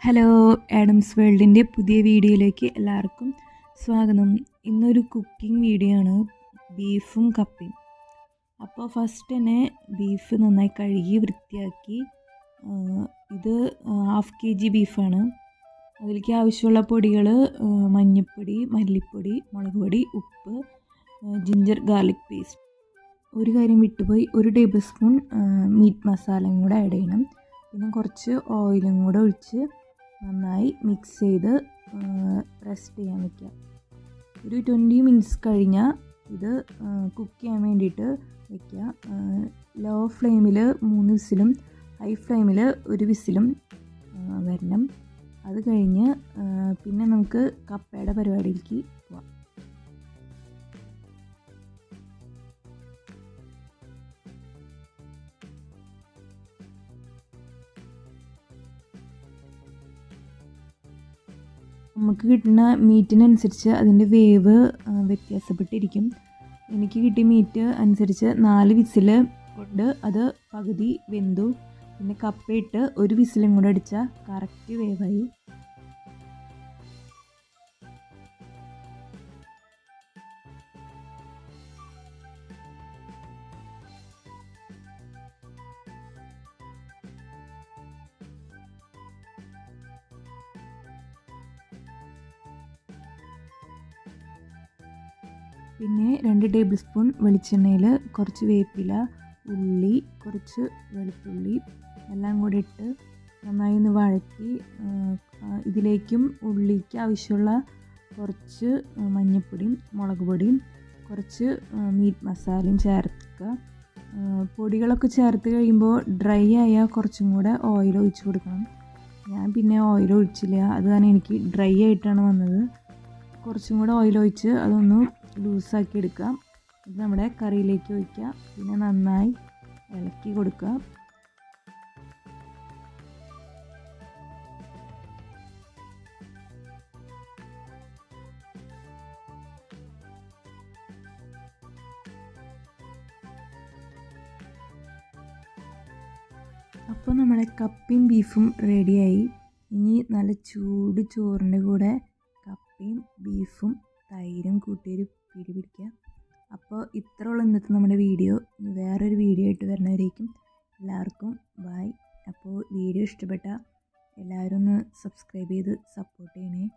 Hello Adams വേൾഡിന്റെ പുതിയ വീഡിയോയിലേക്ക് എല്ലാവർക്കും സ്വാഗതം. ഇന്നൊരു കുക്കിംഗ് വീഡിയോ ആണ് ബീഫും കപ്പയും. അപ്പോൾ ഫസ്റ്റ് തന്നെ ബീഫ് നന്നായി കഴുകി വൃത്തിയാക്കി ഇത് ഹാഫ് കെ ജി ബീഫാണ് അതിലേക്ക് ആവശ്യമുള്ള പൊടികൾ മഞ്ഞൾപ്പൊടി മല്ലിപ്പൊടി മുളക് പൊടി ഉപ്പ് ജിഞ്ചർ ഗാർലിക് പേസ്റ്റ് ഒരു കാര്യം വിട്ടുപോയി ഒരു ടേബിൾ സ്പൂൺ മീറ്റ് മസാലയും കൂടെ ആഡ് ചെയ്യണം. പിന്നെ കുറച്ച് ഓയിലും കൂടെ ഒഴിച്ച് നന്നായി മിക്സ് ചെയ്ത് റെസ്റ്റ് ചെയ്യാൻ വയ്ക്കുക ഒരു ട്വന്റി മിനിറ്റ്സ് കഴിഞ്ഞാൽ ഇത് കുക്ക് ചെയ്യാൻ വേണ്ടിയിട്ട് വയ്ക്കുക ലോ ഫ്ലെയിമിൽ മൂന്ന് വിസിലും ഹൈ ഫ്ലെയിമിൽ ഒരു വിസിലും വരണം. അത് കഴിഞ്ഞ് പിന്നെ നമുക്ക് കപ്പയുടെ പരിപാടിയിലേക്ക് പോവാം. നമുക്ക് കിട്ടുന്ന മീറ്റിനനുസരിച്ച് അതിന്റെ വേവ് വ്യത്യാസപ്പെട്ടിരിക്കും. എനിക്ക് കിട്ടിയ മീറ്റ് അനുസരിച്ച് നാല് വിസിൽ കൊണ്ട് അത് പകുതി വെന്തു. പിന്നെ കപ്പയിട്ട് ഒരു വിസിലും കൂടെ അടിച്ചാൽ കറക്റ്റ് വേവായി. പിന്നെ രണ്ട് ടേബിൾ സ്പൂൺ വെളിച്ചെണ്ണയിൽ കുറച്ച് വേപ്പില ഉള്ളി കുറച്ച് വെളുത്തുള്ളി എല്ലാം കൂടി ഇട്ട് നന്നായി ഒന്ന് വഴറ്റി ഇതിലേക്കും ഉള്ളിക്ക് ആവശ്യമുള്ള കുറച്ച് മഞ്ഞൾപ്പൊടിയും മുളക് പൊടിയും കുറച്ച് മീറ്റ് മസാലയും ചേർക്കുക. പൊടികളൊക്കെ ചേർത്ത് കഴിയുമ്പോൾ ഡ്രൈ ആയാൽ കുറച്ചും കൂടെ ഓയിൽ ഒഴിച്ച് കൊടുക്കണം. ഞാൻ പിന്നെ ഓയിൽ ഒഴിച്ചില്ല. അത് കാരണം എനിക്ക് ഡ്രൈ ആയിട്ടാണ് വന്നത്. കുറച്ചും കൂടെ ഓയിൽ ഒഴിച്ച് അതൊന്ന് ലൂസാക്കി എടുക്കാം ഇത് നമ്മുടെ കറിയിലേക്ക് ഒഴിക്കുക പിന്നെ നന്നായി ഇളക്കി കൊടുക്കുക അപ്പോൾ നമ്മുടെ കപ്പയും ബീഫും റെഡിയായി. ഇനി നല്ല ചൂട് ചോറിന്റെ കൂടെ കപ്പയും ബീഫും തൈരും കൂട്ടിയൊരു പിടി പിടിക്കുക. അപ്പോൾ ഇത്രയുള്ള ഇന്നത്തെ നമ്മുടെ വീഡിയോ. വേറൊരു വീഡിയോ ആയിട്ട് വരുന്നവരേക്കും എല്ലാവർക്കും ബായ് അപ്പോൾ വീഡിയോ ഇഷ്ടപ്പെട്ട എല്ലാവരും ഒന്ന് സബ്സ്ക്രൈബ് ചെയ്ത് സപ്പോർട്ട് ചെയ്യണേ.